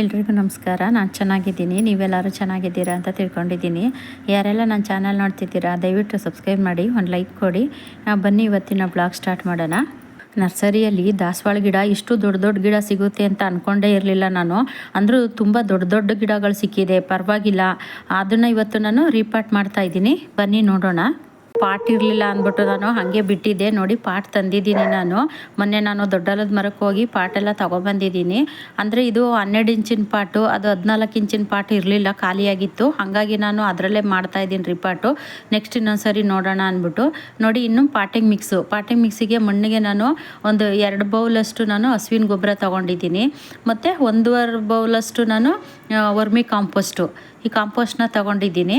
ಎಲ್ರಿಗೂ ನಮಸ್ಕಾರ. ನಾನು ಚೆನ್ನಾಗಿದ್ದೀನಿ. ನೀವೆಲ್ಲರೂ ಚೆನ್ನಾಗಿದ್ದೀರಾ ಅಂತ ತಿಳ್ಕೊಂಡಿದ್ದೀನಿ. ಯಾರೆಲ್ಲ ನನ್ನ ಚಾನಲ್ ನೋಡ್ತಿದ್ದೀರಾ, ದಯವಿಟ್ಟು ಸಬ್ಸ್ಕ್ರೈಬ್ ಮಾಡಿ, ಒಂದು ಲೈಕ್ ಕೊಡಿ. ಬನ್ನಿ ಇವತ್ತಿನ ಬ್ಲಾಗ್ ಸ್ಟಾರ್ಟ್ ಮಾಡೋಣ. ನರ್ಸರಿಯಲ್ಲಿ ದಾಸವಾಳ ಗಿಡ ಇಷ್ಟು ದೊಡ್ಡ ದೊಡ್ಡ ಗಿಡ ಸಿಗುತ್ತೆ ಅಂತ ಅಂದ್ಕೊಂಡೇ ಇರಲಿಲ್ಲ ನಾನು. ಅಂದರೂ ತುಂಬ ದೊಡ್ಡ ದೊಡ್ಡ ಗಿಡಗಳು ಸಿಕ್ಕಿದೆ. ಪರವಾಗಿಲ್ಲ. ಅದನ್ನು ಇವತ್ತು ನಾನು ರೀಪಾರ್ಟ್ ಮಾಡ್ತಾ ಇದ್ದೀನಿ. ಬನ್ನಿ ನೋಡೋಣ. ಪಾಟ್ ಇರಲಿಲ್ಲ ಅಂದ್ಬಿಟ್ಟು ನಾನು ಹಾಗೆ ಬಿಟ್ಟಿದ್ದೆ. ನೋಡಿ ಪಾಟ್ ತಂದಿದ್ದೀನಿ ನಾನು. ಮೊನ್ನೆ ನಾನು ದೊಡ್ಡಲದ ಮರಕ್ಕೆ ಹೋಗಿ ಪಾಟೆಲ್ಲ ತೊಗೊಬಂದಿದ್ದೀನಿ. ಅಂದರೆ ಇದು ಹನ್ನೆರಡು ಇಂಚಿನ ಪಾಟು, ಅದು ಹದಿನಾಲ್ಕು ಇಂಚಿನ ಪಾಟ್ ಇರಲಿಲ್ಲ, ಖಾಲಿಯಾಗಿತ್ತು. ಹಾಗಾಗಿ ನಾನು ಅದರಲ್ಲೇ ಮಾಡ್ತಾ ಇದ್ದೀನಿ ರಿಪಾಟು ನೆಕ್ಸ್ಟ್ ಇನ್ನೊಂದು ಸರಿ ನೋಡೋಣ ಅಂದ್ಬಿಟ್ಟು. ನೋಡಿ, ಇನ್ನು ಪಾಟಿಂಗ್ ಮಿಕ್ಸು. ಪಾಟಿಂಗ್ ಮಿಕ್ಸಿಗೆ ಮಣ್ಣಿಗೆ ನಾನು ಒಂದು ಎರಡು ಬೌಲಷ್ಟು ನಾನು ಹಸುವಿನ ಗೊಬ್ಬರ ತೊಗೊಂಡಿದ್ದೀನಿ. ಮತ್ತು ಒಂದೂವರೆ ಬೌಲಷ್ಟು ನಾನು ವರ್ಮಿ ಕಾಂಪೋಸ್ಟು. ಈ ಕಾಂಪೋಸ್ಟ್ನ ತೊಗೊಂಡಿದ್ದೀನಿ.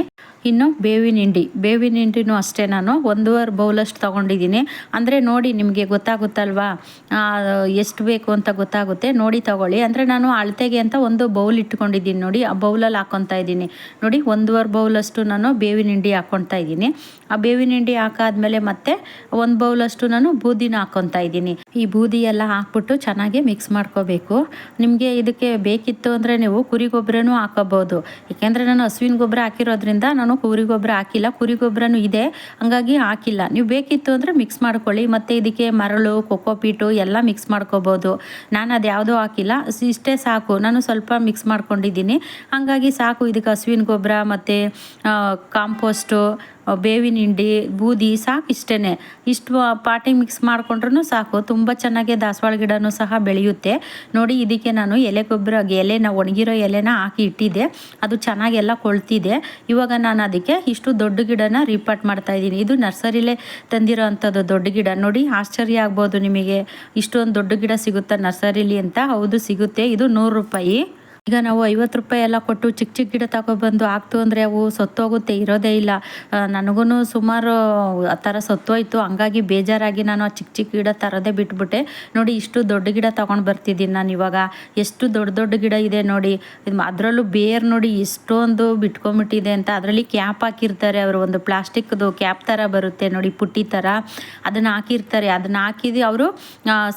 ಇನ್ನು ಬೇವಿನ ಹಿಂಡಿ. ಬೇವಿನ ಹಿಂಡಿನೂ ಅಷ್ಟೇ ನಾನು ಒಂದೂವರೆ ಬೌಲಷ್ಟು ತೊಗೊಂಡಿದ್ದೀನಿ. ಅಂದರೆ ನೋಡಿ ನಿಮಗೆ ಗೊತ್ತಾಗುತ್ತಲ್ವಾ? ಎಷ್ಟು ಬೇಕು ಅಂತ ಗೊತ್ತಾಗುತ್ತೆ. ನೋಡಿ ತಗೊಳ್ಳಿ. ಅಂದರೆ ನಾನು ಅಳತೆಗೆ ಅಂತ ಒಂದು ಬೌಲ್ ಇಟ್ಕೊಂಡಿದ್ದೀನಿ ನೋಡಿ. ಆ ಬೌಲಲ್ಲಿ ಹಾಕ್ಕೊತಾ ಇದ್ದೀನಿ. ನೋಡಿ, ಒಂದೂವರೆ ಬೌಲಷ್ಟು ನಾನು ಬೇವಿನ ಹಿಂಡಿ ಹಾಕ್ಕೊತಾ ಇದ್ದೀನಿ. ಆ ಬೇವಿನ ಹಿಂಡಿ ಹಾಕಾದ್ಮೇಲೆ ಮತ್ತೆ ಒಂದು ಬೌಲಷ್ಟು ನಾನು ಬೂದಿನ ಹಾಕ್ಕೊತಾ ಇದ್ದೀನಿ. ಈ ಬೂದಿ ಎಲ್ಲ ಹಾಕ್ಬಿಟ್ಟು ಚೆನ್ನಾಗಿ ಮಿಕ್ಸ್ ಮಾಡ್ಕೋಬೇಕು. ನಿಮಗೆ ಇದಕ್ಕೆ ಬೇಕಿತ್ತು ಅಂದರೆ ನೀವು ಕುರಿ ಗೊಬ್ಬರನೂ ಹಾಕೋಬೋದು ಏಕೆಂದರೆ ನಾನು ಹಸುವಿನ ಗೊಬ್ಬರ ಹಾಕಿರೋದ್ರಿಂದ ನಾನು ಕುರಿ ಗೊಬ್ಬರ ಹಾಕಿಲ್ಲ, ಕುರಿ ಗೊಬ್ಬರನೂ ಇದೆ. ಹಂಗಾಗಿ ಹಾಕಿಲ್ಲ. ನೀವು ಬೇಕಿತ್ತು ಅಂದರೆ ಮಿಕ್ಸ್ ಮಾಡ್ಕೊಳ್ಳಿ. ಮತ್ತು ಇದಕ್ಕೆ ಮರಳು ಕೊಕೋಪೀಟು ಎಲ್ಲ ಮಿಕ್ಸ್ ಮಾಡ್ಕೋಬೋದು. ನಾನು ಅದು ಯಾವುದೂ ಹಾಕಿಲ್ಲ. ಇಷ್ಟೇ ಸಾಕು. ನಾನು ಸ್ವಲ್ಪ ಮಿಕ್ಸ್ ಮಾಡ್ಕೊಂಡಿದ್ದೀನಿ. ಹಾಗಾಗಿ ಸಾಕು. ಇದಕ್ಕೆ ಹಸುವಿನ ಗೊಬ್ಬರ, ಮತ್ತು ಕಾಂಪೋಸ್ಟು ಬೇವಿನ ಹಿಂಡಿ, ಬೂದಿ ಸಾಕು ಇಷ್ಟೇ ಇಷ್ಟು ಪಾಟಿ ಮಿಕ್ಸ್ ಮಾಡಿಕೊಂಡ್ರೂ ಸಾಕು. ತುಂಬ ಚೆನ್ನಾಗಿ ದಾಸವಾಳ ಗಿಡನೂ ಸಹ ಬೆಳೆಯುತ್ತೆ. ನೋಡಿ, ಇದಕ್ಕೆ ನಾನು ಎಲೆ ಗೊಬ್ಬರ, ಎಲೆನ, ಒಣಗಿರೋ ಎಲೆನ ಹಾಕಿ ಇಟ್ಟಿದ್ದೆ. ಅದು ಚೆನ್ನಾಗೆಲ್ಲ ಕೊಳ್ತಿದೆ. ಇವಾಗ ನಾನು ಅದಕ್ಕೆ ಇಷ್ಟು ದೊಡ್ಡ ಗಿಡನ ರಿಪಾರ್ಟ್ ಮಾಡ್ತಾ ಇದ್ದೀನಿ. ಇದು ನರ್ಸರಿಲೇ ತಂದಿರೋ ಅಂಥದ್ದು ದೊಡ್ಡ ಗಿಡ. ನೋಡಿ, ಆಶ್ಚರ್ಯ ಆಗ್ಬೋದು ನಿಮಗೆ. ಇಷ್ಟೊಂದು ದೊಡ್ಡ ಗಿಡ ಸಿಗುತ್ತಾ ನರ್ಸರಿಲಿ ಅಂತ? ಹೌದು, ಸಿಗುತ್ತೆ. ಇದು ನೂರು ರೂಪಾಯಿ. ಈಗ ನಾವು ಐವತ್ತು ರೂಪಾಯಿ ಎಲ್ಲ ಕೊಟ್ಟು ಚಿಕ್ಕ ಚಿಕ್ಕ ಗಿಡ ತಗೊಬಂದು ಹಾಕ್ತು ಅಂದರೆ ಅವು ಸತ್ತೋಗುತ್ತೆ, ಇರೋದೇ ಇಲ್ಲ. ನನಗೂ ಸುಮಾರು ಆ ಥರ ಸತ್ತೋಯ್ತು. ಹಂಗಾಗಿ ಬೇಜಾರಾಗಿ ನಾನು ಆ ಚಿಕ್ಕ ಚಿಕ್ಕ ಗಿಡ ತರೋದೇ ಬಿಟ್ಬಿಟ್ಟೆ. ನೋಡಿ, ಇಷ್ಟು ದೊಡ್ಡ ಗಿಡ ತೊಗೊಂಡು ಬರ್ತಿದ್ದೀನಿ ನಾನು ಇವಾಗ. ಎಷ್ಟು ದೊಡ್ಡ ದೊಡ್ಡ ಗಿಡ ಇದೆ ನೋಡಿ. ಅದರಲ್ಲೂ ಬೇರ್ ನೋಡಿ ಎಷ್ಟೊಂದು ಬಿಟ್ಕೊಂಬಿಟ್ಟಿದೆ ಅಂತ. ಅದರಲ್ಲಿ ಕ್ಯಾಪ್ ಹಾಕಿರ್ತಾರೆ ಅವರು. ಒಂದು ಪ್ಲಾಸ್ಟಿಕ್ದು ಕ್ಯಾಪ್ ಥರ ಬರುತ್ತೆ ನೋಡಿ, ಪುಟ್ಟಿ ಥರ. ಅದನ್ನು ಹಾಕಿರ್ತಾರೆ. ಅದನ್ನು ಹಾಕಿದ್ದು ಅವರು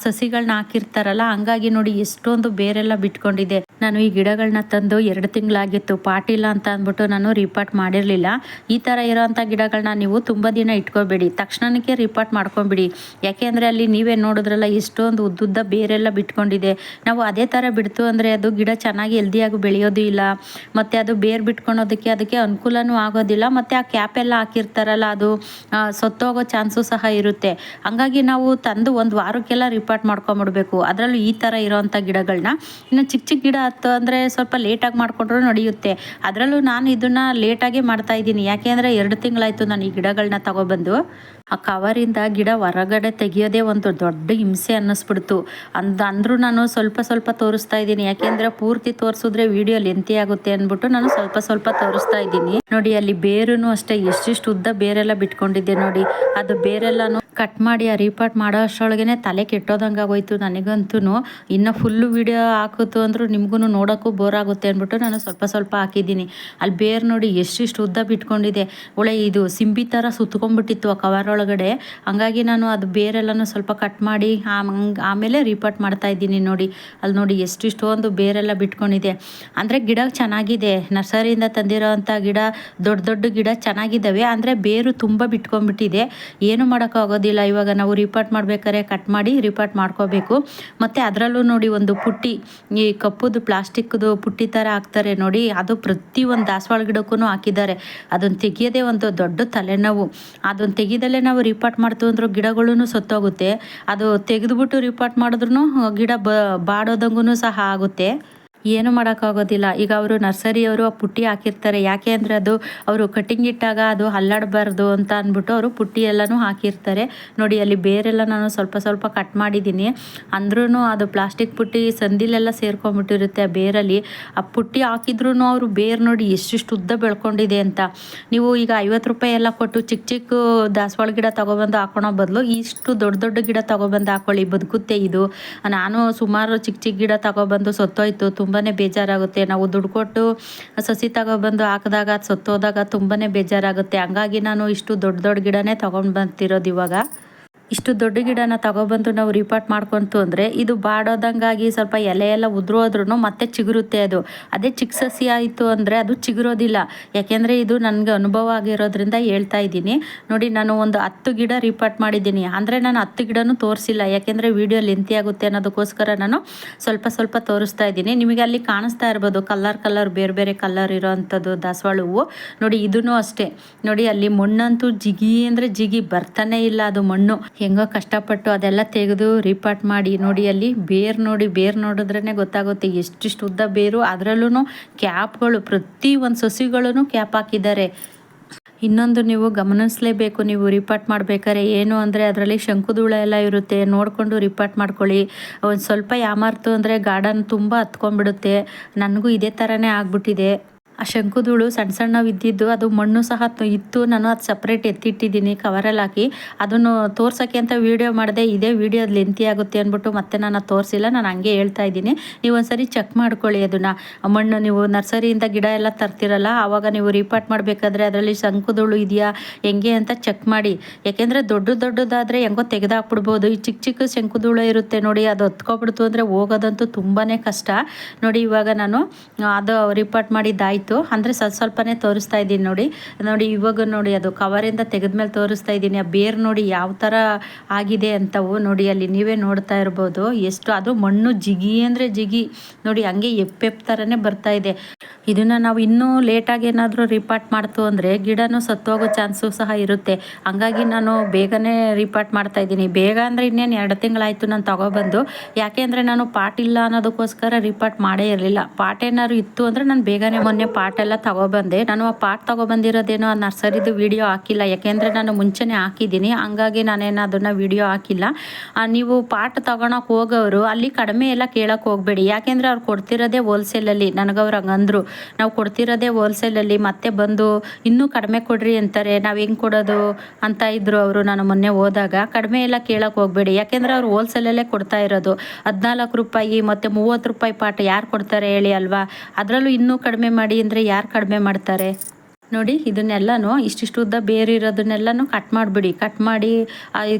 ಸಸಿಗಳನ್ನ ಹಾಕಿರ್ತಾರಲ್ಲ. ಹಂಗಾಗಿ ನೋಡಿ ಎಷ್ಟೊಂದು ಬೇರೆಲ್ಲ ಬಿಟ್ಕೊಂಡಿದೆ. ನಾನು ಈ ಗಿಡಗಳನ್ನ ತಂದು ಎರಡು ತಿಂಗಳಾಗಿತ್ತು. ಪಾಟಿಲ್ಲ ಅಂತ ಅಂದ್ಬಿಟ್ಟು ನಾನು ರಿಪಾರ್ಟ್ ಮಾಡಿರಲಿಲ್ಲ. ಈ ಥರ ಇರೋವಂಥ ಗಿಡಗಳನ್ನ ನೀವು ತುಂಬ ದಿನ ಇಟ್ಕೋಬೇಡಿ. ತಕ್ಷಣಕ್ಕೆ ರಿಪಾರ್ಟ್ ಮಾಡ್ಕೊಂಬಿಡಿ. ಯಾಕೆಂದರೆ ಅಲ್ಲಿ ನೀವೇ ನೋಡಿದ್ರಲ್ಲ ಎಷ್ಟೊಂದು ಉದ್ದುದ್ದ ಬೇರೆಲ್ಲ ಬಿಟ್ಕೊಂಡಿದೆ. ನಾವು ಅದೇ ಥರ ಬಿಡ್ತು ಅಂದರೆ ಅದು ಗಿಡ ಚೆನ್ನಾಗಿ ಹೆಲ್ದಿಯಾಗಿ ಬೆಳೆಯೋದು ಇಲ್ಲ. ಮತ್ತು ಅದು ಬೇರು ಬಿಟ್ಕೊಳೋದಕ್ಕೆ ಅದಕ್ಕೆ ಅನುಕೂಲನೂ ಆಗೋದಿಲ್ಲ. ಮತ್ತು ಆ ಕ್ಯಾಪ್ ಎಲ್ಲ ಹಾಕಿರ್ತಾರಲ್ಲ, ಅದು ಸತ್ತೋಗೋ ಚಾನ್ಸು ಸಹ ಇರುತ್ತೆ. ಹಂಗಾಗಿ ನಾವು ತಂದು ಒಂದು ವಾರಕ್ಕೆಲ್ಲ ರಿಪಾರ್ಟ್ ಮಾಡ್ಕೊಂಬಿಡ್ಬೇಕು. ಅದರಲ್ಲೂ ಈ ಥರ ಇರೋವಂಥ ಗಿಡಗಳನ್ನ ಇನ್ನು ಚಿಕ್ಕ ಚಿಕ್ಕ ಗಿಡ ಹತ್ತು ಅಂದರೆ ಸ್ವಲ್ಪ ಲೇಟಾಗಿ ಮಾಡಿಕೊಂಡ್ರೂ ನಡೆಯುತ್ತೆ. ಅದರಲ್ಲೂ ನಾನು ಇದನ್ನು ಲೇಟಾಗಿ ಮಾಡ್ತಾ ಇದ್ದೀನಿ. ಯಾಕೆ ಅಂದರೆ ಎರಡು ತಿಂಗಳಾಯಿತು ನಾನು ಈ ಗಿಡಗಳನ್ನ ತಗೊಬಂದು. ಆ ಕವರಿಂದ ಗಿಡ ಹೊರಗಡೆ ತೆಗೆಯೋದೇ ಒಂದು ದೊಡ್ಡ ಹಿಂಸೆ ಅನ್ನಿಸ್ಬಿಡ್ತು. ಅಂದ ಅಂದರೂ ನಾನು ಸ್ವಲ್ಪ ಸ್ವಲ್ಪ ತೋರಿಸ್ತಾ ಇದ್ದೀನಿ. ಯಾಕೆಂದರೆ ಪೂರ್ತಿ ತೋರಿಸಿದ್ರೆ ವಿಡಿಯೋ ಲೆಂತಿ ಆಗುತ್ತೆ ಅಂದ್ಬಿಟ್ಟು ನಾನು ಸ್ವಲ್ಪ ಸ್ವಲ್ಪ ತೋರಿಸ್ತಾ ಇದ್ದೀನಿ. ನೋಡಿ ಅಲ್ಲಿ ಬೇರೂ ಅಷ್ಟೇ. ಎಷ್ಟೆಷ್ಟು ಉದ್ದ ಬೇರೆಲ್ಲ ಬಿಟ್ಕೊಂಡಿದ್ದೆ ನೋಡಿ. ಅದು ಬೇರೆಲ್ಲನೂ ಕಟ್ ಮಾಡಿ, ಆ ರೀಪಾರ್ಟ್ ಮಾಡೋ ಅಷ್ಟೊಳಗೇ ತಲೆ ಕೆಟ್ಟೋದಂಗೆ ಆಗೋಯ್ತು ನನಗಂತೂ ಇನ್ನು ಫುಲ್ಲು ವಿಡಿಯೋ ಹಾಕಿತು ಅಂದರೂ ನಿಮಗೂ ನೋಡೋಕ್ಕೂ ಬೋರ್ ಆಗುತ್ತೆ ಅಂದ್ಬಿಟ್ಟು ನಾನು ಸ್ವಲ್ಪ ಸ್ವಲ್ಪ ಹಾಕಿದ್ದೀನಿ. ಅಲ್ಲಿ ಬೇರ್ ನೋಡಿ ಎಷ್ಟಿಷ್ಟು ಉದ್ದ ಬಿಟ್ಕೊಂಡಿದೆ. ಒಳ್ಳೆ ಇದು ಸಿಂಬಿ ಥರ ಸುತ್ಕೊಂಡ್ಬಿಟ್ಟಿತ್ತು ಆ ಕವರ್ ಒಳಗಡೆ. ಹಂಗಾಗಿ ನಾನು ಅದು ಬೇರೆಲ್ಲನೂ ಸ್ವಲ್ಪ ಕಟ್ ಮಾಡಿ ಆಮೇಲೆ ರೀಪಾರ್ಟ್ ಮಾಡ್ತಾ ಇದ್ದೀನಿ ನೋಡಿ. ಅಲ್ಲಿ ನೋಡಿ ಎಷ್ಟಿಷ್ಟೊಂದು ಬೇರೆಲ್ಲ ಬಿಟ್ಕೊಂಡಿದೆ. ಅಂದರೆ ಗಿಡ ಚೆನ್ನಾಗಿದೆ. ನರ್ಸರಿಯಿಂದ ತಂದಿರೋ ಅಂಥ ಗಿಡ, ದೊಡ್ಡ ದೊಡ್ಡ ಗಿಡ ಚೆನ್ನಾಗಿದ್ದಾವೆ. ಅಂದರೆ ಬೇರು ತುಂಬ ಬಿಟ್ಕೊಂಡ್ಬಿಟ್ಟಿದೆ. ಏನು ಮಾಡೋಕ್ಕಾಗೋದಿಲ್ಲ. ಇವಾಗ ನಾವು ರಿಪಾರ್ಟ್ ಮಾಡ್ಬೇಕಾದ್ರೆ ಕಟ್ ಮಾಡಿ ರಿಪಾರ್ಟ್ ಮಾಡ್ಕೋಬೇಕು. ಮತ್ತು ಅದರಲ್ಲೂ ನೋಡಿ ಒಂದು ಪುಟ್ಟಿ, ಈ ಕಪ್ಪುದು ಪ್ಲಾಸ್ಟಿಕ್ದು ಪುಟ್ಟಿ ಥರ ಹಾಕ್ತಾರೆ ನೋಡಿ, ಅದು ಪ್ರತಿ ಒಂದು ದಾಸವಾಳ ಗಿಡಕ್ಕೂ ಹಾಕಿದ್ದಾರೆ. ಅದನ್ನು ತೆಗಿಯೋದೇ ಒಂದು ದೊಡ್ಡ ತಲೆನೋವು. ಅದನ್ನು ತೆಗೆದಲ್ಲೇ ನಾವು ರಿಪಾರ್ಟ್ ಮಾಡ್ತೀವಿ ಅಂದ್ರೂ ಗಿಡಗಳೂ ಸತ್ತೋಗುತ್ತೆ. ಅದು ತೆಗೆದುಬಿಟ್ಟು ರಿಪಾರ್ಟ್ ಮಾಡಿದ್ರು ಗಿಡ ಬಾಡೋದಂಗೂ ಸಹ ಆಗುತ್ತೆ. ಏನು ಮಾಡೋಕ್ಕಾಗೋದಿಲ್ಲ. ಈಗ ಅವರು ನರ್ಸರಿಯವರು ಪುಟ್ಟಿ ಹಾಕಿರ್ತಾರೆ. ಯಾಕೆ ಅಂದರೆ ಅದು ಅವರು ಕಟ್ಟಿಂಗ್ ಇಟ್ಟಾಗ ಅದು ಹಲ್ಲಾಡಬಾರ್ದು ಅಂತ ಅಂದ್ಬಿಟ್ಟು ಅವರು ಪುಟ್ಟಿ ಎಲ್ಲನೂ ಹಾಕಿರ್ತಾರೆ. ನೋಡಿ, ಅಲ್ಲಿ ಬೇರೆಲ್ಲ ನಾನು ಸ್ವಲ್ಪ ಸ್ವಲ್ಪ ಕಟ್ ಮಾಡಿದ್ದೀನಿ. ಅಂದ್ರೂ ಅದು ಪ್ಲಾಸ್ಟಿಕ್ ಪುಟ್ಟಿ ಸಂದಿಲೆಲ್ಲ ಸೇರ್ಕೊಂಡ್ಬಿಟ್ಟಿರುತ್ತೆ ಆ ಬೇರಲ್ಲಿ. ಆ ಪುಟ್ಟಿ ಹಾಕಿದ್ರೂ ಅವರು ಬೇರು ನೋಡಿ ಎಷ್ಟಿಷ್ಟು ಉದ್ದ ಬೆಳ್ಕೊಂಡಿದೆ ಅಂತ. ನೀವು ಈಗ ಐವತ್ತು ರೂಪಾಯಿ ಎಲ್ಲ ಕೊಟ್ಟು ಚಿಕ್ಕ ಚಿಕ್ಕ ದಾಸವಾಳ ಗಿಡ ತೊಗೊಬಂದು ಹಾಕೋಣ ಬದಲು ಇಷ್ಟು ದೊಡ್ಡ ದೊಡ್ಡ ಗಿಡ ತೊಗೊಬಂದು ಹಾಕೊಳ್ಳಿ. ಬದುಕುತ್ತೆ ಇದು. ನಾನು ಸುಮಾರು ಚಿಕ್ಕ ಚಿಕ್ಕ ಗಿಡ ತಗೊಬಂದು ಸತ್ತೋಯ್ತು. ತುಂಬಾ ಬೇಜಾರಾಗುತ್ತೆ. ನಾವು ದುಡ್ಡು ಕೊಟ್ಟು ಸಸಿ ತಗೊಬಂದು ಹಾಕಿದಾಗ, ಅದು ಸತ್ತೋದಾಗ ತುಂಬಾ ಬೇಜಾರಾಗುತ್ತೆ. ಹಂಗಾಗಿ ನಾನು ಇಷ್ಟು ದೊಡ್ಡ ದೊಡ್ಡ ಗಿಡನೇ ತಗೊಂಡು ಬರ್ತಿರೋದು ಇವಾಗ. ಇಷ್ಟು ದೊಡ್ಡ ಗಿಡನ ತಗೊಬಂದು ನಾವು ರಿಪೋರ್ಟ್ ಮಾಡ್ಕೊಂತು ಅಂದರೆ ಇದು ಬಾಡೋದಂಗಾಗಿ ಸ್ವಲ್ಪ ಎಲೆ ಎಲ್ಲ ಉದುರೋದ್ರೂ ಮತ್ತೆ ಚಿಗುರುತ್ತೆ ಅದು. ಅದೇ ಚಿಕ್ಕ ಸಸಿ ಆಯಿತು ಅಂದರೆ ಅದು ಚಿಗುರೋದಿಲ್ಲ. ಯಾಕೆಂದರೆ ಇದು ನನಗೆ ಅನುಭವ ಆಗಿರೋದ್ರಿಂದ ಹೇಳ್ತಾ ಇದ್ದೀನಿ. ನೋಡಿ, ನಾನು ಒಂದು ಹತ್ತು ಗಿಡ ರಿಪೋರ್ಟ್ ಮಾಡಿದ್ದೀನಿ. ಅಂದರೆ ನಾನು ಹತ್ತು ಗಿಡನೂ ತೋರಿಸಿಲ್ಲ. ಯಾಕೆಂದರೆ ವಿಡಿಯೋ ಲೆಂತಿ ಆಗುತ್ತೆ ಅನ್ನೋದಕ್ಕೋಸ್ಕರ ನಾನು ಸ್ವಲ್ಪ ಸ್ವಲ್ಪ ತೋರಿಸ್ತಾ ಇದ್ದೀನಿ. ನಿಮಗೆ ಅಲ್ಲಿ ಕಾಣಿಸ್ತಾ ಇರ್ಬೋದು ಕಲರ್ ಕಲರ್ ಬೇರೆ ಬೇರೆ ಕಲರ್ ಇರೋವಂಥದ್ದು ದಾಸವಾಳ ಹೂವು. ನೋಡಿ ಇದೂ ಅಷ್ಟೇ. ನೋಡಿ, ಅಲ್ಲಿ ಮಣ್ಣಂತೂ ಜಿಗಿ ಅಂದರೆ ಜಿಗಿ ಬರ್ತಾನೆ ಇಲ್ಲ ಅದು ಮಣ್ಣು. ಹೆಂಗೋ ಕಷ್ಟಪಟ್ಟು ಅದೆಲ್ಲ ತೆಗೆದು ರಿಪಾರ್ಟ್ ಮಾಡಿ ನೋಡಿ ಅಲ್ಲಿ ಬೇರು ನೋಡಿ, ಬೇರು ನೋಡಿದ್ರೇ ಗೊತ್ತಾಗುತ್ತೆ. ಎಷ್ಟಿಷ್ಟು ಉದ್ದ ಬೇರು. ಅದರಲ್ಲೂ ಕ್ಯಾಪ್ಗಳು, ಪ್ರತಿ ಒಂದು ಸಸಿಗಳೂ ಕ್ಯಾಪ್ ಹಾಕಿದ್ದಾರೆ. ಇನ್ನೊಂದು ನೀವು ಗಮನಿಸಲೇಬೇಕು, ನೀವು ರಿಪಾರ್ಟ್ ಮಾಡಬೇಕಾದ್ರೆ ಏನು ಅಂದರೆ ಅದರಲ್ಲಿ ಶಂಕುಧೂಳ ಎಲ್ಲ ಇರುತ್ತೆ. ನೋಡಿಕೊಂಡು ರಿಪಾರ್ಟ್ ಮಾಡ್ಕೊಳ್ಳಿ. ಒಂದು ಸ್ವಲ್ಪ ಯಾಮಾರ್ತು ಅಂದರೆ ಗಾರ್ಡನ್ ತುಂಬ ಹತ್ಕೊಂಡ್ಬಿಡುತ್ತೆ. ನನಗೂ ಇದೇ ಥರನೇ ಆಗ್ಬಿಟ್ಟಿದೆ. ಆ ಶಂಕುಧೂಳು ಸಣ್ಣ ಸಣ್ಣವು ಇದ್ದಿದ್ದು ಅದು ಮಣ್ಣು ಸಹ ಇತ್ತು. ನಾನು ಅದು ಸಪ್ರೇಟ್ ಎತ್ತಿಟ್ಟಿದ್ದೀನಿ ಕವರಲ್ಲಿ ಹಾಕಿ ಅದನ್ನು ತೋರ್ಸೋಕ್ಕೆ ಅಂತ ವೀಡಿಯೋ ಮಾಡಿದೆ. ಇದೇ ವೀಡಿಯೋ ಲೆಂತಿ ಆಗುತ್ತೆ ಅಂದ್ಬಿಟ್ಟು ಮತ್ತೆ ನಾನು ತೋರಿಸಿಲ್ಲ. ನಾನು ಹಂಗೆ ಹೇಳ್ತಾ ಇದ್ದೀನಿ. ನೀವು ಒಂದ್ಸರಿ ಚೆಕ್ ಮಾಡ್ಕೊಳ್ಳಿ ಅದನ್ನು. ಮಣ್ಣು ನೀವು ನರ್ಸರಿಯಿಂದ ಗಿಡ ಎಲ್ಲ ತರ್ತಿರಲ್ಲ, ಆವಾಗ ನೀವು ರಿಪಾರ್ಟ್ ಮಾಡಬೇಕಾದ್ರೆ ಅದರಲ್ಲಿ ಶಂಕುಧೂಳು ಇದೆಯಾ, ಹೆಂಗೆ ಅಂತ ಚೆಕ್ ಮಾಡಿ. ಯಾಕೆಂದರೆ ದೊಡ್ಡ ದೊಡ್ಡದಾದರೆ ಹೆಂಗೋ ತೆಗೆದಾಕ್ಬಿಡ್ಬೋದು. ಈ ಚಿಕ್ಕ ಚಿಕ್ಕ ಶಂಕುಧೂಳು ಇರುತ್ತೆ ನೋಡಿ, ಅದು ಹೊತ್ಕೊಬಿಡ್ತು ಅಂದರೆ ಹೋಗೋದಂತೂ ತುಂಬಾ ಕಷ್ಟ. ನೋಡಿ ಇವಾಗ ನಾನು ಅದು ರಿಪಾರ್ಟ್ ಮಾಡಿದ್ದಾಯಿತು ಅಂದರೆ ಸ್ವಲ್ಪ ಸ್ವಲ್ಪನೇ ತೋರಿಸ್ತಾ ಇದ್ದೀನಿ ನೋಡಿ. ನೋಡಿ, ಇವಾಗ ನೋಡಿ ಅದು ಕವರಿಂದ ತೆಗೆದ್ಮೇಲೆ ತೋರಿಸ್ತಾ ಇದ್ದೀನಿ. ಆ ಬೇರು ನೋಡಿ ಯಾವ ಥರ ಆಗಿದೆ ಅಂತವು ನೋಡಿ ಅಲ್ಲಿ ನೀವೇ ನೋಡ್ತಾ ಇರ್ಬೋದು. ಎಷ್ಟು ಅದು ಮಣ್ಣು ಜಿಗಿ ಅಂದರೆ ಜಿಗಿ. ನೋಡಿ, ಹಂಗೆ ಎಪ್ಪೆಪ್ ಥರನೇ ಬರ್ತಾ ಇದೆ. ಇದನ್ನು ನಾವು ಇನ್ನೂ ಲೇಟಾಗಿ ಏನಾದರೂ ರಿಪಾರ್ಟ್ ಮಾಡ್ತು ಅಂದರೆ ಗಿಡನೂ ಸತ್ತೋಗೋ ಚಾನ್ಸು ಸಹ ಇರುತ್ತೆ. ಹಂಗಾಗಿ ನಾನು ಬೇಗನೆ ರಿಪಾರ್ಟ್ ಮಾಡ್ತಾ ಇದ್ದೀನಿ. ಬೇಗ ಅಂದರೆ ಇನ್ನೇನು ಎರಡು ತಿಂಗಳಾಯಿತು ನಾನು ತಗೊಬಂದು. ಯಾಕೆ ಅಂದರೆ ನಾನು ಪಾಟ್ ಇಲ್ಲ ಅನ್ನೋದಕ್ಕೋಸ್ಕರ ರಿಪಾರ್ಟ್ ಮಾಡೇ ಇರಲಿಲ್ಲ. ಪಾಟ್ ಏನಾದ್ರು ಇತ್ತು ಅಂದರೆ ನಾನು ಬೇಗನೆ ಮೊನ್ನೆ ಪಾಟ್ ಎಲ್ಲ ತಗೊಬಂದೆ. ನಾನು ಆ ಪಾಟ್ ತಗೊಬಂದಿರೋದೇನೋ ಆ ನರ್ಸರಿದು ವಿಡಿಯೋ ಹಾಕಿಲ್ಲ. ಯಾಕೆಂದರೆ ನಾನು ಮುಂಚೆನೇ ಹಾಕಿದ್ದೀನಿ. ಹಂಗಾಗಿ ನಾನೇನು ಅದನ್ನು ವಿಡಿಯೋ ಹಾಕಿಲ್ಲ. ನೀವು ಪಾಟ್ ತಗೊಳಕ್ಕೆ ಹೋಗೋರು ಅಲ್ಲಿ ಕಡಿಮೆ ಎಲ್ಲ ಕೇಳಕ್ಕೆ ಹೋಗಬೇಡಿ. ಯಾಕೆಂದರೆ ಅವ್ರು ಕೊಡ್ತಿರೋದೇ ಹೋಲ್ಸೇಲಲ್ಲಿ ನನಗವ್ರು ಹಂಗಂದರು ನಾವು ಕೊಡ್ತಿರೋದೇ ಹೋಲ್ಸೇಲಲ್ಲಿ ಮತ್ತೆ ಬಂದು ಇನ್ನೂ ಕಡಿಮೆ ಕೊಡ್ರಿ ಅಂತಾರೆ. ನಾವು ಹೆಂಗೆ ಕೊಡೋದು ಅಂತ ಇದ್ದರು ಅವರು ನಾನು ಮೊನ್ನೆ ಹೋದಾಗ. ಕಡಿಮೆ ಎಲ್ಲ ಕೇಳಕ್ಕೆ ಹೋಗಬೇಡಿ. ಯಾಕೆಂದರೆ ಅವ್ರು ಹೋಲ್ಸೇಲಲ್ಲೇ ಕೊಡ್ತಾ ಇರೋದು. ಹದಿನಾಲ್ಕು ರೂಪಾಯಿ ಮತ್ತು ಮೂವತ್ತು ರೂಪಾಯಿ ಪಾಟ್ ಯಾರು ಕೊಡ್ತಾರೆ ಹೇಳಿ ಅಲ್ವಾ? ಅದರಲ್ಲೂ ಇನ್ನೂ ಕಡಿಮೆ ಮಾಡಿ ಅಂದರೆ ಯಾರು ಕಡಿಮೆ ಮಾಡ್ತಾರೆ? ನೋಡಿ, ಇದನ್ನೆಲ್ಲನೂ ಇಷ್ಟಿಷ್ಟು ಉದ್ದ ಬೇರೆ ಕಟ್ ಮಾಡಿಬಿಡಿ. ಕಟ್ ಮಾಡಿ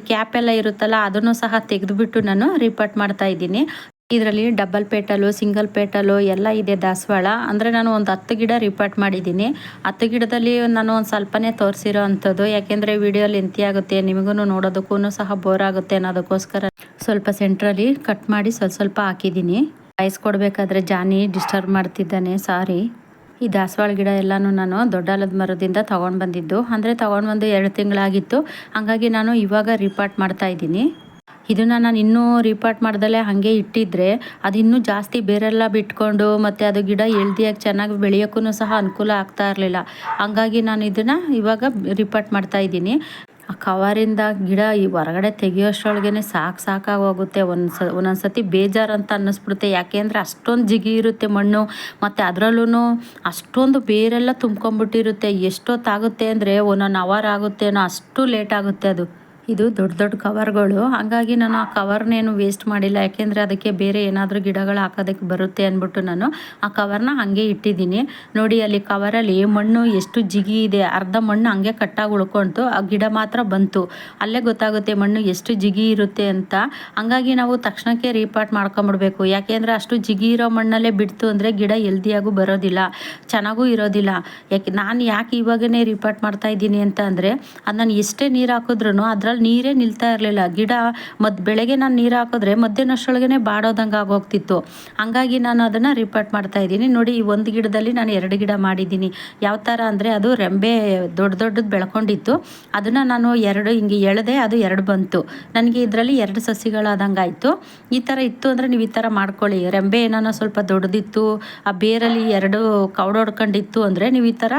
ಕ್ಯಾಪ್ ಎಲ್ಲ ಇರುತ್ತಲ್ಲ, ಅದನ್ನು ಸಹ ತೆಗೆದುಬಿಟ್ಟು ನಾನು ರಿಪೋರ್ಟ್ ಮಾಡ್ತಾ ಇದ್ದೀನಿ. ಇದರಲ್ಲಿ ಡಬಲ್ ಪೇಟಲು ಸಿಂಗಲ್ ಪೇಟಲು ಎಲ್ಲ ಇದೆ ದಾಸವಾಳ. ಅಂದರೆ ನಾನು ಒಂದು ಹತ್ತು ಗಿಡ ರಿಪಾರ್ಟ್ ಮಾಡಿದ್ದೀನಿ. ಹತ್ತು ಗಿಡದಲ್ಲಿ ನಾನು ಒಂದು ಸ್ವಲ್ಪನೇ ತೋರಿಸಿರೋ ಅಂಥದ್ದು. ಯಾಕೆಂದರೆ ವಿಡಿಯೋ ಎಂತಿಯಾಗುತ್ತೆ ನಿಮಗೂ ನೋಡೋದಕ್ಕೂ ಸಹ ಬೋರ್ ಆಗುತ್ತೆ ಅನ್ನೋದಕ್ಕೋಸ್ಕರ ಸ್ವಲ್ಪ ಸೆಂಟ್ರಲ್ಲಿ ಕಟ್ ಮಾಡಿ ಸ್ವಲ್ಪ ಸ್ವಲ್ಪ ಹಾಕಿದ್ದೀನಿ. ಕೊಡಬೇಕಾದ್ರೆ ಜಾನಿ ಡಿಸ್ಟರ್ಬ್ ಮಾಡ್ತಿದ್ದಾನೆ ಸಾರಿ ಈ ದಾಸವಾಳ ಗಿಡ ಎಲ್ಲನೂ ನಾನು ದೊಡ್ಡಾಲದ ಮರದಿಂದ ತೊಗೊಂಡು ಬಂದಿದ್ದು. ಅಂದರೆ ತೊಗೊಂಡು ಬಂದು ಎರಡು ತಿಂಗಳಾಗಿತ್ತು. ಹಾಗಾಗಿ ನಾನು ಇವಾಗ ರಿಪಾರ್ಟ್ ಮಾಡ್ತಾ ಇದ್ದೀನಿ. ಇದನ್ನು ನಾನು ಇನ್ನೂ ರಿಪಾರ್ಟ್ ಮಾಡ್ದಲೇ ಹಾಗೆ ಇಟ್ಟಿದ್ರೆ ಅದು ಇನ್ನೂ ಜಾಸ್ತಿ ಬೇರೆಲ್ಲ ಬಿಟ್ಕೊಂಡು ಮತ್ತು ಅದು ಗಿಡ ಎಳ್ದಿಯಾಗಿ ಚೆನ್ನಾಗಿ ಬೆಳೆಯೋಕ್ಕೂ ಸಹ ಅನುಕೂಲ ಆಗ್ತಾ ಇರಲಿಲ್ಲ. ಹಂಗಾಗಿ ನಾನು ಇದನ್ನು ಇವಾಗ ರಿಪಾರ್ಟ್ ಮಾಡ್ತಾ ಇದ್ದೀನಿ. ಆ ಕವರಿಂದ ಗಿಡ ಈ ಹೊರಗಡೆ ತೆಗಿಯೋಷ್ರೊಳಗೇ ಸಾಕು ಸಾಕಾಗಿ ಹೋಗುತ್ತೆ ಒಂದು ಸ ಒಂದೊಂದು ಬೇಜಾರು ಅಂತ ಅನ್ನಿಸ್ಬಿಡುತ್ತೆ. ಯಾಕೆ ಅಂದರೆ ಅಷ್ಟೊಂದು ಜಿಗಿ ಇರುತ್ತೆ ಮಣ್ಣು, ಮತ್ತು ಅದರಲ್ಲೂ ಅಷ್ಟೊಂದು ಬೇರೆಲ್ಲ ತುಂಬ್ಕೊಂಬಿಟ್ಟಿರುತ್ತೆ. ಎಷ್ಟೊತ್ತಾಗುತ್ತೆ ಅಂದರೆ ಒಂದೊಂದು ಅವರ್ ಆಗುತ್ತೇನೋ ಅಷ್ಟು ಲೇಟ್ ಆಗುತ್ತೆ ಅದು. ಇದು ದೊಡ್ಡ ದೊಡ್ಡ ಕವರ್ಗಳು. ಹಾಗಾಗಿ ನಾನು ಆ ಕವರ್ನೇನು ವೇಸ್ಟ್ ಮಾಡಿಲ್ಲ. ಯಾಕೆಂದರೆ ಅದಕ್ಕೆ ಬೇರೆ ಏನಾದರೂ ಗಿಡಗಳು ಹಾಕೋದಕ್ಕೆ ಬರುತ್ತೆ ಅಂದ್ಬಿಟ್ಟು ನಾನು ಆ ಕವರ್ನ ಹಾಗೆ ಇಟ್ಟಿದ್ದೀನಿ. ನೋಡಿ, ಅಲ್ಲಿ ಕವರಲ್ಲಿ ಮಣ್ಣು ಎಷ್ಟು ಜಿಗಿ ಇದೆ. ಅರ್ಧ ಮಣ್ಣು ಹಂಗೆ ಕಟ್ಟಾಗಿ ಉಳ್ಕೊಂತು. ಆ ಗಿಡ ಮಾತ್ರ ಬಂತು. ಅಲ್ಲೇ ಗೊತ್ತಾಗುತ್ತೆ ಮಣ್ಣು ಎಷ್ಟು ಜಿಗಿ ಇರುತ್ತೆ ಅಂತ. ಹಂಗಾಗಿ ನಾವು ತಕ್ಷಣಕ್ಕೆ ರೀಪಾರ್ಟ್ ಮಾಡ್ಕೊಂಬಿಡ್ಬೇಕು. ಯಾಕೆಂದರೆ ಅಷ್ಟು ಜಿಗಿ ಇರೋ ಮಣ್ಣಲ್ಲೇ ಬಿಡ್ತು ಅಂದರೆ ಗಿಡ ಎಲ್ದಿಯಾಗೂ ಬರೋದಿಲ್ಲ. ಚೆನ್ನಾಗೂ ಇರೋದಿಲ್ಲ. ಯಾಕೆ, ನಾನು ಯಾಕೆ ಇವಾಗನೇ ರೀಪಾರ್ಟ್ ಮಾಡ್ತಾ ಇದ್ದೀನಿ ಅಂತ ಅಂದರೆ, ಅದು ನಾನು ಎಷ್ಟೇ ನೀರು ಹಾಕಿದ್ರು ಅದ್ರಲ್ಲಿ ನೀರೇ ನಿಲ್ತಾ ಇರಲಿಲ್ಲ. ಗಿಡ ಮದ್ ಬೆಳಗ್ಗೆ ನಾನು ನೀರು ಹಾಕಿದ್ರೆ ಮಧ್ಯಾಹ್ನಷ್ಟೊಳಗೇ ಬಾಡೋದಂಗೆ ಆಗೋಗ್ತಿತ್ತು. ಹಂಗಾಗಿ ನಾನು ಅದನ್ನು ರಿಪೋರ್ಟ್ ಮಾಡ್ತಾ ಇದ್ದೀನಿ. ನೋಡಿ, ಈ ಒಂದು ಗಿಡದಲ್ಲಿ ನಾನು ಎರಡು ಗಿಡ ಮಾಡಿದ್ದೀನಿ. ಯಾವ ಥರ ಅಂದರೆ ಅದು ರೆಂಬೆ ದೊಡ್ಡ ದೊಡ್ಡದು ಬೆಳ್ಕೊಂಡಿತ್ತು. ಅದನ್ನು ನಾನು ಎರಡು ಹಿಂಗೆ ಎಳೆದೆ ಅದು ಎರಡು ಬಂತು. ನನಗೆ ಇದರಲ್ಲಿ ಎರಡು ಸಸಿಗಳಾದಂಗೆ ಆಯಿತು ಈ ಥರ ಇತ್ತು ಅಂದರೆ ನೀವು ಈ ಥರ ಮಾಡ್ಕೊಳ್ಳಿ. ರೆಂಬೆ ಏನಾನ ಸ್ವಲ್ಪ ದೊಡ್ಡದಿತ್ತು, ಆ ಬೇರಲ್ಲಿ ಎರಡು ಕೌಡೊಡ್ಕೊಂಡಿತ್ತು ಅಂದರೆ ನೀವು ಈ ಥರ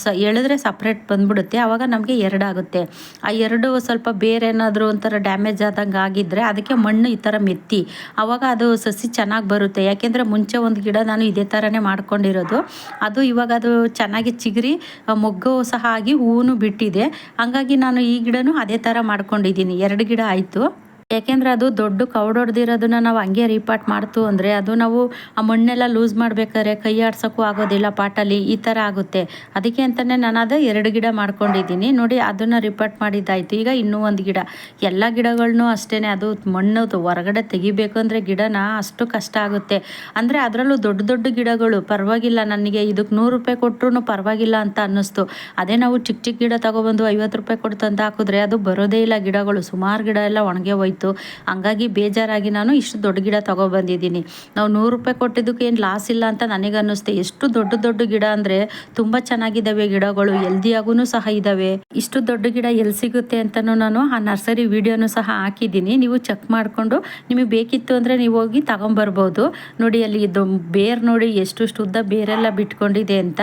ಸ ಎಳೆದ್ರೆ ಸಪ್ರೇಟ್ ಬಂದ್ಬಿಡುತ್ತೆ. ಆವಾಗ ನಮಗೆ ಎರಡಾಗುತ್ತೆ ಆ ಎರಡು ಸ್ವಲ್ಪ ಬೇರೆ ಏನಾದರೂ ಒಂಥರ ಡ್ಯಾಮೇಜ್ ಆದಂಗೆ ಆಗಿದ್ದರೆ ಅದಕ್ಕೆ ಮಣ್ಣು ಈ ಥರ ಮೆತ್ತಿ. ಆವಾಗ ಅದು ಸಸಿ ಚೆನ್ನಾಗಿ ಬರುತ್ತೆ. ಯಾಕೆಂದರೆ ಮುಂಚೆ ಒಂದು ಗಿಡ ನಾನು ಇದೇ ಥರನೇ ಮಾಡ್ಕೊಂಡಿರೋದು. ಅದು ಇವಾಗ ಅದು ಚೆನ್ನಾಗಿ ಚಿಗುರಿ ಮೊಗ್ಗು ಸಹ ಆಗಿ ಹೂವು ಬಿಟ್ಟಿದೆ. ಹಂಗಾಗಿ ನಾನು ಈ ಗಿಡನೂ ಅದೇ ಥರ ಮಾಡ್ಕೊಂಡಿದ್ದೀನಿ. ಎರಡು ಗಿಡ ಆಯಿತು. ಯಾಕೆಂದರೆ ಅದು ದೊಡ್ಡ ಕೌಡೊಡ್ದಿರೋದನ್ನ ನಾವು ಹಂಗೆ ರೀಪಾಟ್ ಮಾಡ್ತು ಅಂದರೆ ಅದು ನಾವು ಆ ಮಣ್ಣೆಲ್ಲ ಲೂಸ್ ಮಾಡ್ಬೇಕಾದ್ರೆ ಕೈ ಆಡ್ಸೋಕ್ಕೂ ಆಗೋದಿಲ್ಲ ಪಾಟಲ್ಲಿ, ಈ ಥರ ಆಗುತ್ತೆ. ಅದಕ್ಕೆ ಅಂತಲೇ ನಾನು ಅದು ಎರಡು ಗಿಡ ಮಾಡ್ಕೊಂಡಿದ್ದೀನಿ. ನೋಡಿ, ಅದನ್ನು ರಿಪಾರ್ಟ್ ಮಾಡಿದ್ದಾಯ್ತು. ಈಗ ಇನ್ನೂ ಒಂದು ಗಿಡ. ಎಲ್ಲ ಗಿಡಗಳನ್ನೂ ಅಷ್ಟೇ ಅದು ಮಣ್ಣು ಹೊರಗಡೆ ತೆಗಿಬೇಕು ಅಂದರೆ ಗಿಡನ ಅಷ್ಟು ಕಷ್ಟ ಆಗುತ್ತೆ. ಅಂದರೆ ಅದರಲ್ಲೂ ದೊಡ್ಡ ದೊಡ್ಡ ಗಿಡಗಳು. ಪರವಾಗಿಲ್ಲ ನನಗೆ ಇದಕ್ಕೆ ನೂರು ರೂಪಾಯಿ ಕೊಟ್ಟರು ಪರವಾಗಿಲ್ಲ ಅಂತ ಅನ್ನಿಸ್ತು. ಅದೇ ನಾವು ಚಿಕ್ಕ ಚಿಕ್ಕ ಗಿಡ ತಗೊಬಂದು ಐವತ್ತು ರೂಪಾಯಿ ಕೊಟ್ಟು ತಂದು ಹಾಕಿದ್ರೆ ಅದು ಬರೋದೇ ಇಲ್ಲ ಗಿಡಗಳು. ಸುಮಾರು ಗಿಡ ಎಲ್ಲ ಒಣಗೆ ಹೋಯ್ತು ಹಂಗಾಗಿ ಬೇಜಾರಾಗಿ ನಾನು ಇಷ್ಟು ದೊಡ್ಡ ಗಿಡ ತಗೊಬಂದಿದ್ದೀನಿ ನಾವು ನೂರು ರೂಪಾಯಿ ಕೊಟ್ಟಿದ್ದಕ್ಕೆ ಏನು ಲಾಸ್ ಇಲ್ಲ ಅಂತ ನನಗೆ ಅನ್ನಿಸ್ತೆ ಎಷ್ಟು ದೊಡ್ಡ ದೊಡ್ಡ ಗಿಡ ಅಂದರೆ ತುಂಬ ಚೆನ್ನಾಗಿದ್ದಾವೆ ಗಿಡಗಳು ಎಲ್ದಿಯಾಗೂ ಸಹ ಇದ್ದಾವೆ. ಇಷ್ಟು ದೊಡ್ಡ ಗಿಡ ಎಲ್ಲಿ ಸಿಗುತ್ತೆ ಅಂತಲೂ ನಾನು ಆ ನರ್ಸರಿ ವಿಡಿಯೋನು ಸಹ ಹಾಕಿದ್ದೀನಿ. ನೀವು ಚೆಕ್ ಮಾಡಿಕೊಂಡು ನಿಮಗೆ ಬೇಕಿತ್ತು ಅಂದರೆ ನೀವು ಹೋಗಿ ತಗೊಂಬರ್ಬೋದು. ನೋಡಿ ಅಲ್ಲಿ ಇದು ಬೇರ್ ನೋಡಿ ಎಷ್ಟು ಉದ್ದ ಬೇರೆಲ್ಲ ಬಿಟ್ಕೊಂಡಿದೆ ಅಂತ.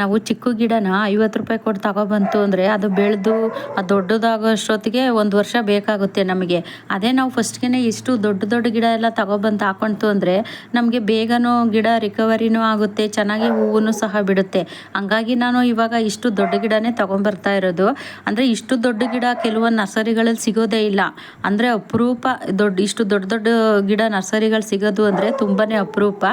ನಾವು ಚಿಕ್ಕ ಗಿಡನ ಐವತ್ತು ರೂಪಾಯಿ ಕೊಟ್ಟು ತಗೊಬಂತು ಅಂದರೆ ಅದು ಬೆಳೆದು ಅದು ದೊಡ್ಡದಾಗೋಷ್ಟೊತ್ತಿಗೆ ಒಂದು ವರ್ಷ ಬೇಕಾಗುತ್ತೆ ನಮಗೆ. ಅದೇ ನಾವು ಫಸ್ಟ್ಗೆ ಇಷ್ಟು ದೊಡ್ಡ ದೊಡ್ಡ ಗಿಡ ಎಲ್ಲ ತಗೊಬಂದು ಹಾಕೊಂತು ಅಂದರೆ ನಮಗೆ ಬೇಗನೂ ಗಿಡ ರಿಕವರಿನೂ ಆಗುತ್ತೆ, ಚೆನ್ನಾಗಿ ಹೂವು ಸಹ ಬಿಡುತ್ತೆ. ಹಂಗಾಗಿ ನಾನು ಇವಾಗ ಇಷ್ಟು ದೊಡ್ಡ ಗಿಡನೇ ತೊಗೊಂಬರ್ತಾ ಇರೋದು. ಅಂದರೆ ಇಷ್ಟು ದೊಡ್ಡ ಗಿಡ ಕೆಲವೊಂದು ನರ್ಸರಿಗಳಲ್ಲಿ ಸಿಗೋದೇ ಇಲ್ಲ. ಅಂದರೆ ಅಪರೂಪ ದೊಡ್ಡ, ಇಷ್ಟು ದೊಡ್ಡ ದೊಡ್ಡ ಗಿಡ ನರ್ಸರಿಗಳು ಸಿಗೋದು ಅಂದರೆ ತುಂಬಾ ಅಪರೂಪ.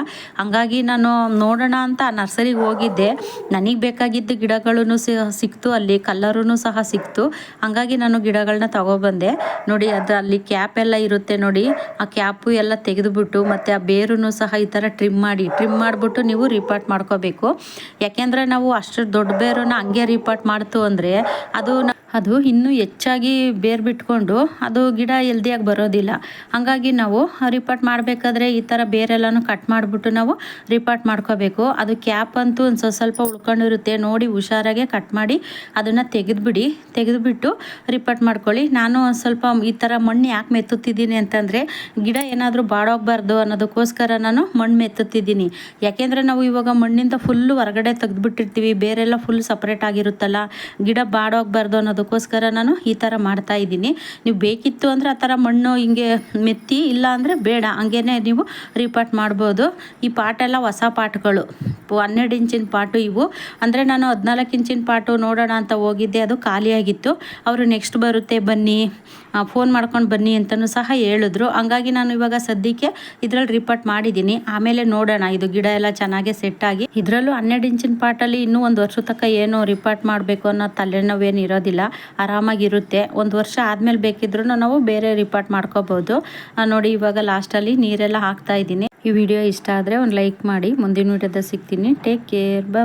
ಹಂಗಾಗಿ ನಾನು ನೋಡೋಣ ಅಂತ ನರ್ಸರಿಗೆ ಹೋಗಿದ್ದೆ. ನನಗೆ ಬೇಕಾಗಿದ್ದ ಗಿಡಗಳೂ ಸಿಕ್ತು, ಅಲ್ಲಿ ಕಲ್ಲರೂ ಸಹ ಸಿಕ್ತು. ಹಾಗಾಗಿ ನಾನು ಗಿಡಗಳನ್ನ ತಗೊಬಂದೆ. ನೋಡಿ ಅದು ಅಲ್ಲಿ ಕ್ಯಾಪ್ ಎಲ್ಲ ಇರುತ್ತೆ ನೋಡಿ. ಆ ಕ್ಯಾಪು ಎಲ್ಲ ತೆಗೆದುಬಿಟ್ಟು ಮತ್ತು ಆ ಬೇರೂ ಸಹ ಈ ಥರ ಟ್ರಿಮ್ ಮಾಡಿ, ಟ್ರಿಮ್ ಮಾಡಿಬಿಟ್ಟು ನೀವು ರಿಪಾರ್ಟ್ ಮಾಡ್ಕೋಬೇಕು. ಯಾಕೆಂದರೆ ನಾವು ಅಷ್ಟು ದೊಡ್ಡ ಬೇರನ್ನು ಹಂಗೆ ರಿಪಾರ್ಟ್ ಮಾಡ್ತು ಅಂದರೆ ಅದು ಅದು ಇನ್ನೂ ಹೆಚ್ಚಾಗಿ ಬೇರು ಬಿಟ್ಕೊಂಡು ಅದು ಗಿಡ ಎಲ್ದಿಯಾಗಿ ಬರೋದಿಲ್ಲ. ಹಾಗಾಗಿ ನಾವು ರಿಪಾರ್ಟ್ ಮಾಡಬೇಕಾದ್ರೆ ಈ ಥರ ಬೇರೆಲ್ಲನೂ ಕಟ್ ಮಾಡಿಬಿಟ್ಟು ನಾವು ರಿಪಾರ್ಟ್ ಮಾಡ್ಕೋಬೇಕು. ಅದು ಕ್ಯಾಪ್ ಅಂತೂ ಒಂದು ಸ್ವಲ್ಪ ಉಳ್ಕೊಂಡಿರುತ್ತೆ. ನೋಡಿ ಹುಷಾರಾಗೆ ಕಟ್ ಮಾಡಿ ಅದನ್ನು ತೆಗೆದುಬಿಡಿ. ತೆಗೆದುಬಿಟ್ಟು ರಿಪಾರ್ಟ್ ಮಾಡ್ಕೊಳ್ಳಿ. ನಾನು ಒಂದು ಸ್ವಲ್ಪ ಈ ಥರ ಮಣ್ಣು ಯಾಕೆ ಮೆತ್ತುತ್ತಿದ್ದೀನಿ ಅಂತಂದರೆ ಗಿಡ ಏನಾದರೂ ಬಾಡೋಗ್ಬಾರ್ದು ಅನ್ನೋದಕ್ಕೋಸ್ಕರ ನಾನು ಮಣ್ಣು ಮೆತ್ತುತ್ತಿದ್ದೀನಿ. ಯಾಕೆಂದರೆ ನಾವು ಇವಾಗ ಮಣ್ಣಿಂದ ಫುಲ್ಲು ಹೊರಗಡೆ ತೆಗೆದುಬಿಟ್ಟಿರ್ತೀವಿ. ಬೇರೆಲ್ಲ ಫುಲ್ ಸಪ್ರೇಟ್ ಆಗಿರುತ್ತಲ್ಲ. ಗಿಡ ಬಾಡೋಗ್ಬಾರ್ದು ಅನ್ನೋದು ಅದಕ್ಕೋಸ್ಕರ ನಾನು ಈ ಥರ ಮಾಡ್ತಾ ಇದ್ದೀನಿ. ನೀವು ಬೇಕಿತ್ತು ಅಂದರೆ ಆ ಥರ ಮಣ್ಣು ಹಿಂಗೆ ಮೆತ್ತಿ, ಇಲ್ಲ ಅಂದರೆ ಬೇಡ ಹಂಗೇ ನೀವು ರೀಪಾಟ್ ಮಾಡ್ಬೋದು. ಈ ಪಾಟೆಲ್ಲ ಹೊಸ ಪಾಟ್ಗಳು. ಹನ್ನೆರಡು ಇಂಚಿನ ಪಾಟು ಇವು. ಅಂದರೆ ನಾನು ಹದಿನಾಲ್ಕು ಇಂಚಿನ ಪಾಟು ನೋಡೋಣ ಅಂತ ಹೋಗಿದ್ದೆ, ಅದು ಖಾಲಿಯಾಗಿತ್ತು. ಅವರು ನೆಕ್ಸ್ಟ್ ಬರುತ್ತೆ, ಬನ್ನಿ. ಫೋನ್ ಮಾಡ್ಕೊಂಡು ಬನ್ನಿ ಅಂತಲೂ ಸಹ ಹೇಳಿದ್ರು. ಹಂಗಾಗಿ ನಾನು ಇವಾಗ ಸದ್ಯಕ್ಕೆ ಇದರಲ್ಲಿ ರಿಪೋರ್ಟ್ ಮಾಡಿದ್ದೀನಿ. ಆಮೇಲೆ ನೋಡೋಣ, ಇದು ಗಿಡ ಎಲ್ಲ ಚೆನ್ನಾಗೆ ಸೆಟ್ ಆಗಿ. ಇದರಲ್ಲೂ ಹನ್ನೆರಡು ಇಂಚಿನ ಪಾಟಲ್ಲಿ ಇನ್ನೂ ಒಂದು ವರ್ಷ ತಕ್ಕ ಏನು ರಿಪೋರ್ಟ್ ಮಾಡಬೇಕು ಅನ್ನೋ ತಲೆನೋವೇನು ಇರೋದಿಲ್ಲ. ಆರಾಮಾಗಿರುತ್ತೆ. ಒಂದು ವರ್ಷ ಆದಮೇಲೆ ಬೇಕಿದ್ರೂ ನಾವು ಬೇರೆ ರಿಪೋರ್ಟ್ ಮಾಡ್ಕೋಬೋದು. ನೋಡಿ ಇವಾಗ ಲಾಸ್ಟಲ್ಲಿ ನೀರೆಲ್ಲ ಹಾಕ್ತಾ ಇದ್ದೀನಿ. ಈ ವಿಡಿಯೋ ಇಷ್ಟ ಆದರೆ ಒಂದು ಲೈಕ್ ಮಾಡಿ. ಮುಂದಿನ ವಿಡಿಯೋದ ಸಿಗ್ತೀನಿ. ಟೇಕ್ ಕೇರ್ ಬಾ